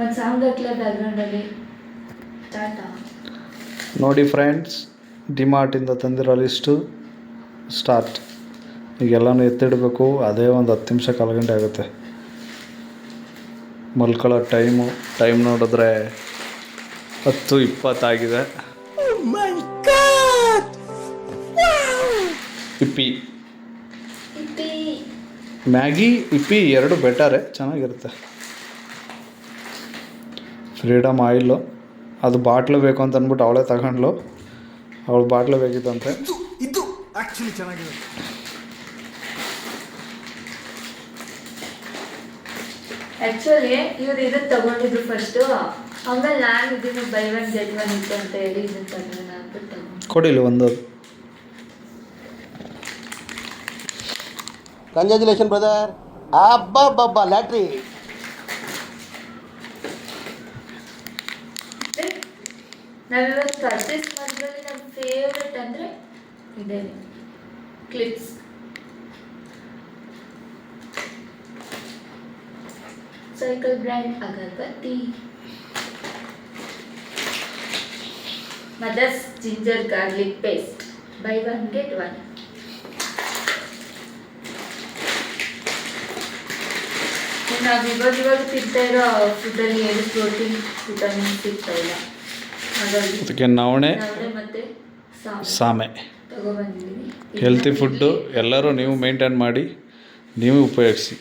ಒಂದು ಸಾಂಗ್ ಹಾಕ್ಲೇ ಬ್ಯಾಕ್ಗ್ರೌಂಡಲ್ಲಿ? ಟಾಟಾ ನೋಡಿ ಫ್ರೆಂಡ್ಸ್ ಡಿಮಾರ್ಟಿಂದ ತಂದಿರೋ ಲಿಸ್ಟು ಸ್ಟಾರ್ಟ್. ಈಗೆಲ್ಲನೂ ಎತ್ತಿಡಬೇಕು ಅದೇ ಒಂದು ಹತ್ತು ನಿಮಿಷ ಕಾಲು ಗಂಟೆ ಆಗುತ್ತೆ. ಮಲ್ಕೊಳ್ಳೋ ಟೈಮು ಟೈಮ್ ನೋಡಿದ್ರೆ ಹತ್ತು ಇಪ್ಪತ್ತಾಗಿದೆ ಇಪ್ಪಿ. ಇಪ್ಪಿ. ಮ್ಯಾಗಿ ಇಪ್ಪಿ ಎರಡು ಬೆಟರೇ ಚೆನ್ನಾಗಿರುತ್ತೆ. ಫ್ರೀಡಮ್ ಆಯಿಲು ಅದು ಬಾಟ್ಲು ಬೇಕು ಅಂತ ಅಂದ್ಬಿಟ್ಟು ಅವಳೇ ತಗೊಂಡ್ಲು ಅವಳು ಬಾಟ್ಲು ಬೇಕಿತ್ತಂತೆ. ಇದು ಆ್ಯಕ್ಚುಲಿ ಆಕ್ಚುಲಿ ಚೆನ್ನಾಗಿದೆ. ಆ್ಯಕ್ಚುಲಿ ಇವ್ರು ಇದನ್ನ ತಗೊಂಡಿದ್ರು ಫಸ್ಟು ಆಮೇಲೆ ನಾನು ಇದನ್ನು ಬೈ ಒನ್ ಗೆಟ್ ಒನ್ ಇತ್ತು ಅಂತ ಹೇಳಿ ಇದನ್ನ ತಗೊಂಡು ಅಂದ್ಬಿಟ್ಟು ತಗೊಂಡು. ಒಂದು. ಕಂಗ್ರ್ಯಾಚುಲೇಷನ್ ಬ್ರದರ್ ಅಬ್ಬಬ್ಬಬ್ಬ ಲ್ಯಾಟ್ರಿ ನಾವಿವತ್ತು ಪರ್ಚೇಸ್ ಮಾಡಿದ್ರಲ್ಲಿ ನಮ್ಮ ಫೇವ್ರೆಟ್ ಅಂದರೆ ಇದೆ. Clips cycle brand agarbatti mother's ginger garlic paste buy one get one ನಾವು ಇವಾಗ ಇವಾಗ ತಿಂತಾ ಇರೋ ಫುಡ್ಡಲ್ಲಿ ಏನು ಪ್ರೋಟೀನ್ ವಿಟಮಿನ್ ಸಿಗ್ತಾ ಇಲ್ಲ. ಅದಕ್ಕೆ ನವಣೆ ಸಾಮೆ. ಹೆಲ್ತಿ ಫುಡ್ಡು ಎಲ್ಲರೂ ನೀವು ಮೇಂಟೈನ್ ಮಾಡಿ ನೀವು ಉಪಯೋಗಿಸಿ.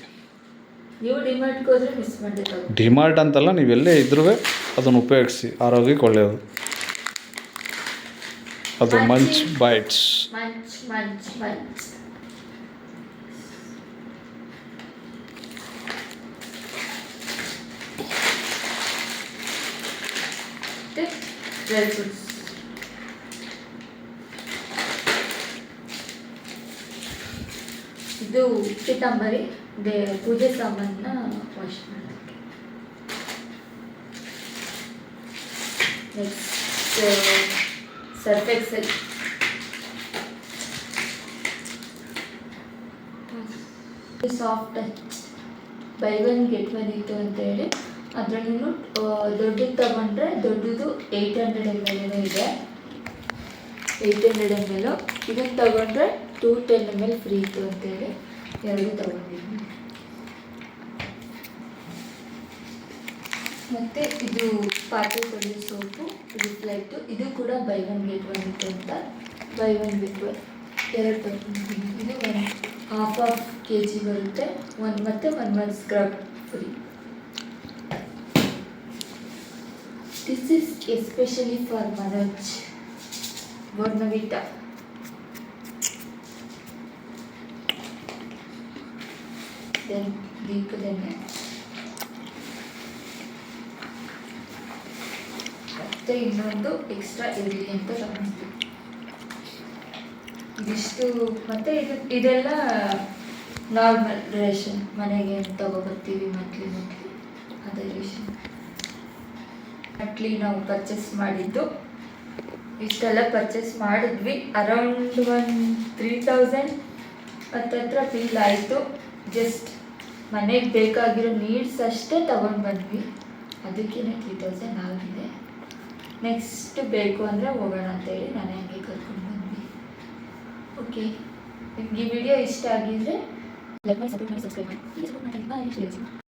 ಡಿಮಾರ್ಟ್ ಅಂತಲ್ಲ ನೀವು ಎಲ್ಲೇ ಇದ್ರೂ ಅದನ್ನು ಉಪಯೋಗಿಸಿ ಆರೋಗ್ಯಕ್ಕೆ ಒಳ್ಳೆಯದು ಅದು ಮಂಚ್ ಬೈಟ್ಸ್ ಮತ್ತೆ ಡ್ರೈ ಫ್ರೂಟ್ಸ್ ಇದು ಪಿತಾಂಬರಿ ದೇ ಪೂಜೆ ಸಾಮಾನನ್ನ ವಾಶ್ ಮಾಡೋಕ್ಕೆ next surf excel soft touch buy one get one ಇತ್ತು ಅಂತೇಳಿ ಅದರಲ್ಲಿ ದೊಡ್ಡದು ತಗೊಂಡ್ರೆ ದೊಡ್ಡದು ಏಯ್ಟ್ ಹಂಡ್ರೆಡ್ ಎಂ ಎಲ್ ಇದೆ. ಏಯ್ಟ್ ಹಂಡ್ರೆಡ್ ಎಂ ಎಲ್ ಇದನ್ನು ತಗೊಂಡ್ರೆ two ten M L free ಇತ್ತು ಅಂತೇಳಿ ಎರಡು ತಗೊಂಡಿದ್ದೀನಿ. ಮತ್ತು ಇದು ಪಾತ್ರೆ ತೊಳೆಯೋ ಸೋಪು ರಿಫ್ಲೆಕ್ಟು ಇದು ಕೂಡ ಬೈ ಒನ್ ಗೆಟ್ ಒನ್ ಇತ್ತು ಅಂತ. ಬೈ ಒನ್ ಗೆಟ್ ಒನ್ ಎರಡು ತಗೊಂಡಿದ್ದೀನಿ. ಇದು one half of K G ಬರುತ್ತೆ. ಒನ್ ಮತ್ತು one one scrub free this is especially for Manoj Bournvita then ದೀಪದೆಣ್ಣೆ ಮತ್ತೆ ಇನ್ನೊಂದು ಎಕ್ಸ್ಟ್ರಾ ಇರಲಿ ಅಂತ ತಗೊಂಡ್ವಿ ಇದಿಷ್ಟು ಮತ್ತೆ ಇದು, ಇದೆಲ್ಲ ನಾರ್ಮಲ್ ರೇಷನ್ ಮನೆಗೆ ತಗೊಬರ್ತೀವಿ ಮಂತ್ಲಿ ಮಂತ್ಲಿ ಅದೇ ರೇಷನ್ ಮಂತ್ಲಿ ನಾವು ಪರ್ಚೇಸ್ ಮಾಡಿದ್ದು. ಇಷ್ಟೆಲ್ಲ ಪರ್ಚೇಸ್ ಮಾಡಿದ್ವಿ. ಅರೌಂಡ್ ಒನ್ ತ್ರೀ ತೌಸಂಡ್ ಹತ್ತತ್ರ ಫೀಲ್ ಆಯಿತು. ಜಸ್ಟ್ ಮನೆಗೆ ಬೇಕಾಗಿರೋ ನೀಡ್ಸ್ ಅಷ್ಟೇ ತಗೊಂಡು ಬಂದ್ವಿ. ಅದಕ್ಕೇ ತ್ರೀ ತೌಸಂಡ್ ಆಗಿದೆ. ನೆಕ್ಸ್ಟ್ ಬೇಕು ಅಂದರೆ ಹೋಗೋಣ ಅಂತ ಹೇಳಿ ನಾನು ಹಂಗೆ ಕರ್ಕೊಂಡು ಬಂದ್ವಿ. ಓಕೆ ನಿಮ್ಗೆ ಈ ವಿಡಿಯೋ ಇಷ್ಟ ಆಗಿದ್ರೆ ಲೈಕ್ ಮಾಡಿ ಸಬ್ಸ್ಕ್ರೈಬ್ ಮಾಡಿ. ಸಬ್ಸ್ಕ್ರೈಬ್ ಮಾಡಿ.